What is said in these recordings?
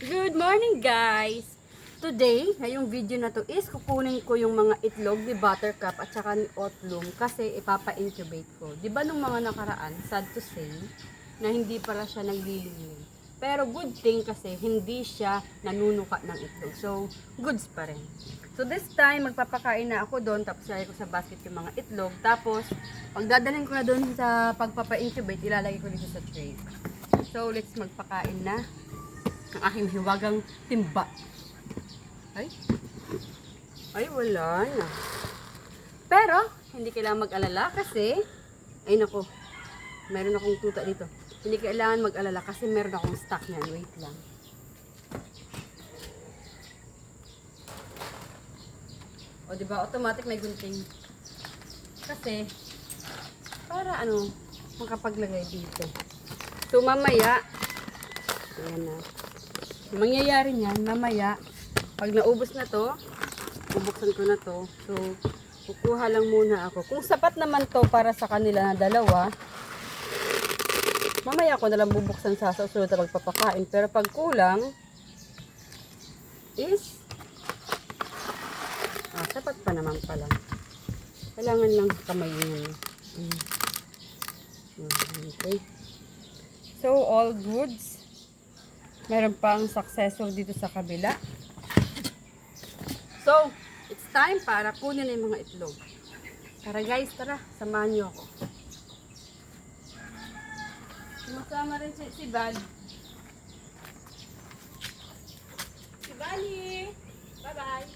Good morning guys! Today, ngayong video na to is kukunin ko yung mga itlog ni Buttercup at saka ni Oatloom kasi ipapa-incubate ko. Di ba nung mga nakaraan, sad to say, na hindi pala siya naglililim. Pero good thing kasi hindi siya nanunuka ng itlog. So, goods pa rin. So this time, magpapakain na ako doon tapos ilalagay ko sa basket yung mga itlog. Tapos, pagdadalhin ko na doon sa pagpapa-incubate, ilalagay ko dito sa tray. So, let's magpakain na ang aking hiwagang timba. Ay. Ay, wala na. Pero, hindi kailangan mag-alala kasi, ay nako, meron akong tuta dito. Hindi kailangan mag-alala kasi meron akong stock niyan. Wait lang. O, di ba? Automatic may gunting. Kasi, para ano, makapaglagay dito. So, mamaya, ayan na. Ang mangyayari niyan, mamaya, pag naubos na to, bubuksan ko na to. So, kukuha lang muna ako. Kung sapat naman to para sa kanila na dalawa, mamaya ako na lang bubuksan sa susunod na magpapakain. Pero pag kulang, is, ah, sapat pa naman pala. Kailangan lang kamay yun. Mm. Okay. So, all goods. Meron pang successor dito sa kabila. So, it's time para kunin na yung mga itlog. Tara guys, tara. Samahan niyo ako. Sumasama rin si, si Bal. Si Bali! Bye-bye!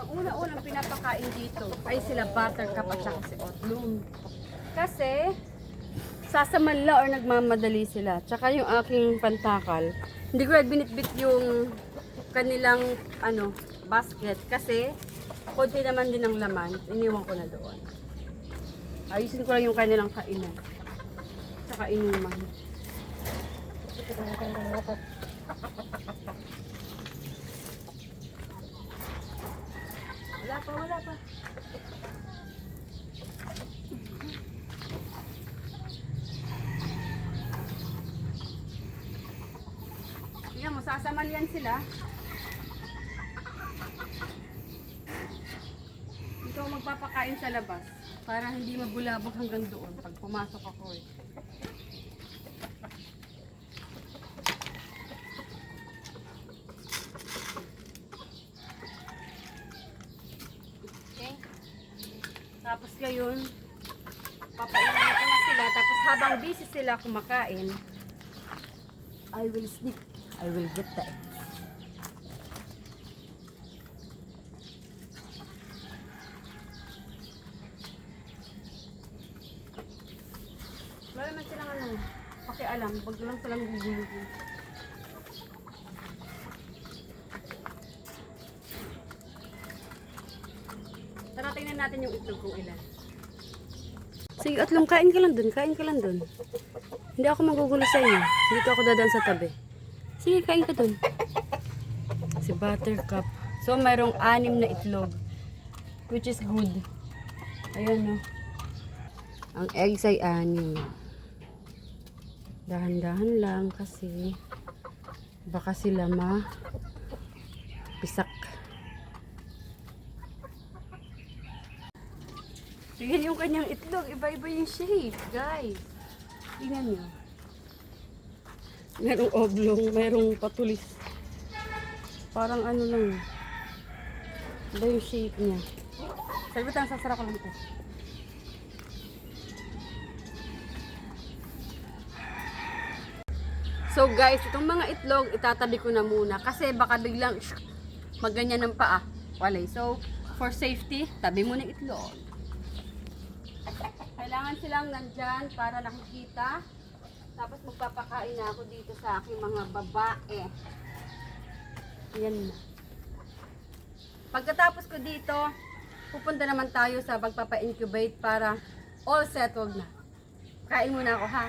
Ang una-unang pinapakain dito ay sila buttercup at saka si Oatloom. Kasi, sasaman lang or nagmamadali sila. Tsaka yung aking pantakal, hindi ko binitbit yung kanilang ano, basket kasi konti naman din ang laman. Iniwan ko na doon. Ayusin ko lang yung kanilang kainan. Tsaka inuman. Wala pa, wala pa. Tingnan sasamalian sila. Ako magpapakain sa labas para hindi mabulabog hanggang doon pag pumasok ako eh. Okay. Tapos ngayon, papainin ko na sila. Tapos habang busy sila kumakain, I will sleep. I will get the. Wala naman silang ano, pakialam. Wag lang silang guguluhin. Tara, tingnan natin yung itlog kung ilan. Sige, atlong, kain ka lang dun. Kain ka lang dun. Hindi ako magugulo sa inyo. Dito ako dadaan sa tabi. Sige, kain ka dun. Si Buttercup. So, mayroong anim na itlog. Which is good. Ayan, no. Ang eggs ay anim. Dahan-dahan lang kasi baka sila ma pisak. Tingnan yung kanyang itlog. Iba-iba yung shape, guys. Tingnan nyo. Merong oblong, merong patulis. Parang ano lang. Iba yung shape niya. Ang sasara ko lang ito. So guys, itong mga itlog, itatabi ko na muna. Kasi baka biglang shh, ng paa. Walay. So, for safety, tabi muna itlog. Kailangan silang nandyan para nakikita. Tapos magpapakain na ako dito sa aking mga babae. Yan na. Pagkatapos ko dito, pupunta naman tayo sa pagpapa-incubate para all settled na. Kain muna ako ha.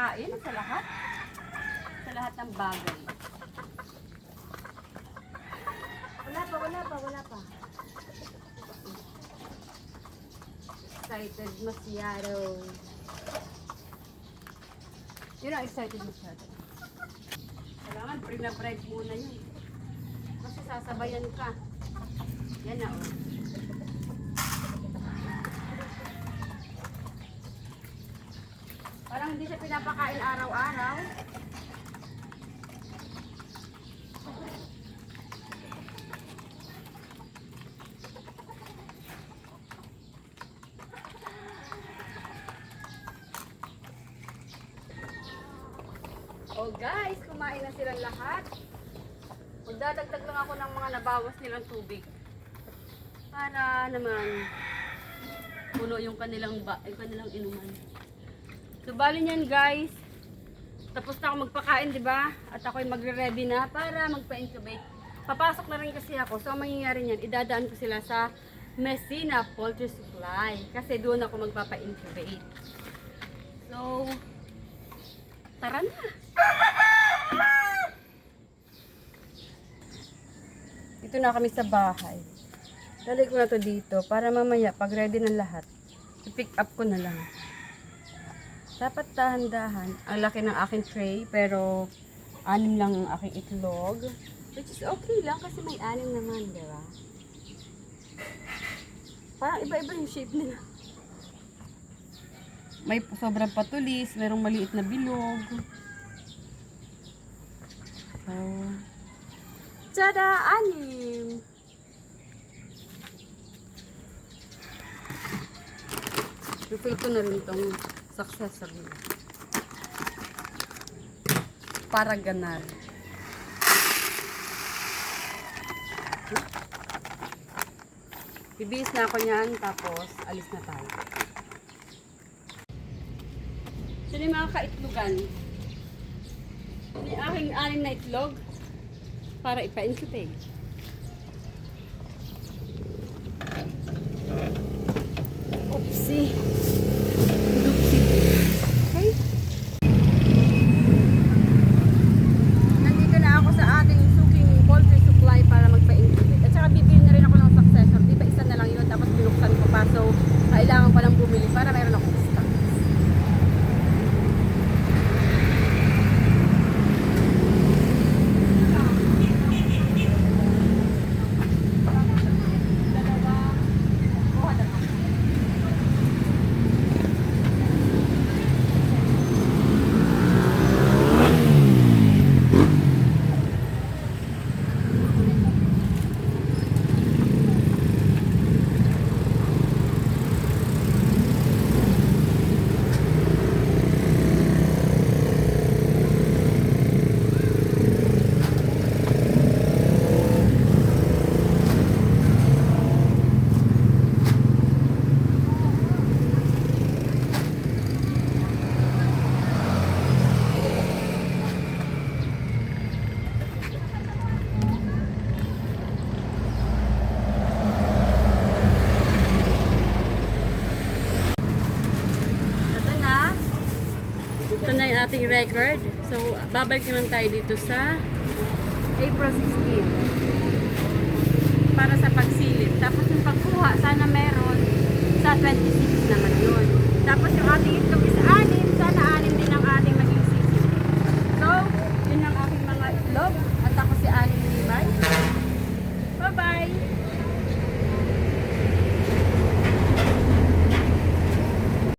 Pagkain sa lahat. Sa lahat ng bagay. Wala pa, wala pa, wala pa. Excited masyado. Yun ang excited masyado. Kailangan pre-na-bread muna yun. Kasi sasabayan ka. Yan na oh. Parang hindi siya pinapakain araw-araw. Oh guys, kumain na silang lahat. Magdadagdag lang ako ng mga nabawas nilang tubig. Para naman puno yung kanilang ba, yung kanilang inuman. So bali niyan guys. Tapos na ako magpakain, 'di ba? At ako'y magre-ready na para magpa-incubate. Papasok na rin kasi ako. So ang mangyayari niyan, idadaan ko sila sa Messina Poultry Supply kasi doon ako magpapa-incubate. So tara na. Dito na kami sa bahay. Dali ko na to dito para mamaya pag ready na lahat, i-pick up ko na lang. Dapat dahan-dahan. Ang laki ng aking tray pero anim lang ang aking itlog. Which is okay lang kasi may anim naman, di ba? Parang iba-iba yung shape nila. May sobrang patulis, merong maliit na bilog. So, tada! Anim! Refill ko na rin itong successor nila. Para ganar. Bibihis na ako niyan, tapos alis na tayo. Sino yung mga kaitlogan? Sino yung aking anim na itlog? Para ipa-incubate. Oopsie. Okay. Nandito na ako sa ating suking poultry supply para magpa-incubate. At saka bibili na rin ako ng successor. Di ba isa na lang yun tapos binuksan ko pa. So, kailangan pa lang bumili para mayroon akong stock. Dalawa. Kuha na ako. Ito na. Ito na yung ating record. So, babalik naman tayo dito sa April 16 para sa pagsilip. Tapos yung pagkuha, sana meron